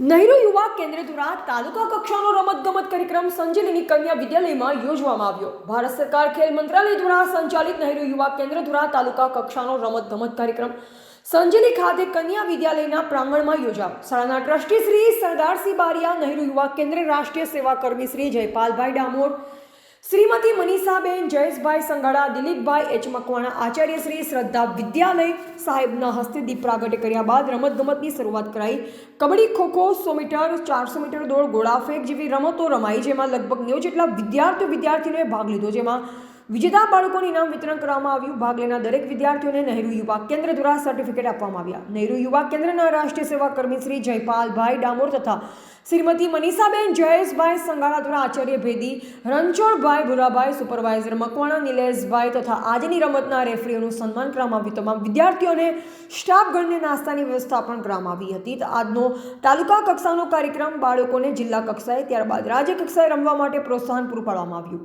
નહેરુ યુવા કેન્દ્ર દ્વારા તાલુકા કક્ષાનો રમતગમત કાર્યક્રમ સંજીવની કન્યા વિદ્યાલયમાં યોજવામાં આવ્યો. ભારત સરકાર ખેલ મંત્રાલય દ્વારા સંચાલિત નહેરુ યુવા કેન્દ્ર દ્વારા તાલુકા કક્ષાનો રમતગમત કાર્યક્રમ સંજલી ખાતે કન્યા વિદ્યાલયના પ્રાંગણમાં યોજાયો. શાળાના ટ્રસ્ટી શ્રી સરદારસિંહ બારિયા, નહેરુ યુવા કેન્દ્ર રાષ્ટ્રીય સેવા કર્મી શ્રી જયપાલભાઈ ડામોર શ્રીમતી મનીષાબેન, જયેશભાઈ સંગાડા, દિલીપભાઈ એચ. મકવાણા, આચાર્ય શ્રી શ્રદ્ધા વિદ્યાલય સાહેબના હસ્તે દીપ પ્રાગટ્ય કર્યા બાદ રમતગમતની શરૂઆત કરાઈ. કબડ્ડી ખોખો સો મીટર, ચારસો મીટર દોડ, ગોળાફેંક જેવી રમતો રમાઈ, જેમાં લગભગ નેવું જેટલા વિદ્યાર્થીઓ વિદ્યાર્થીઓએ ભાગ લીધો. જેમાં વિજેતા બાળકોને ઇનામ વિતરણ કરવામાં આવ્યું. ભાગ લેનાર દરેક વિદ્યાર્થીઓને નહેરુ યુવા કેન્દ્ર દ્વારા સર્ટિફિકેટ આપવામાં આવ્યા. નહેરુ યુવા કેન્દ્રના રાષ્ટ્રીય સેવા કર્મી શ્રી જયપાલભાઈ ડામોર તથા શ્રીમતી મનીષાબેન જયેશભાઈ સંગાળા દ્વારા આચાર્ય ભેદી રણછોડભાઈ ભુરાભાઈ સુપરવાઇઝર મકવાણા નિલેશભાઈ તથા આજની રમતના રેફરીઓનું સન્માન કરવામાં આવ્યું. તમામ વિદ્યાર્થીઓને સ્ટાફગણને નાસ્તાની વ્યવસ્થા પણ કરવામાં આવી હતી. આજનો તાલુકા કક્ષાનો કાર્યક્રમ બાળકોને જિલ્લા કક્ષાએ, ત્યારબાદ રાજ્ય કક્ષાએ રમવા માટે પ્રોત્સાહન પૂરું પાડવામાં આવ્યું.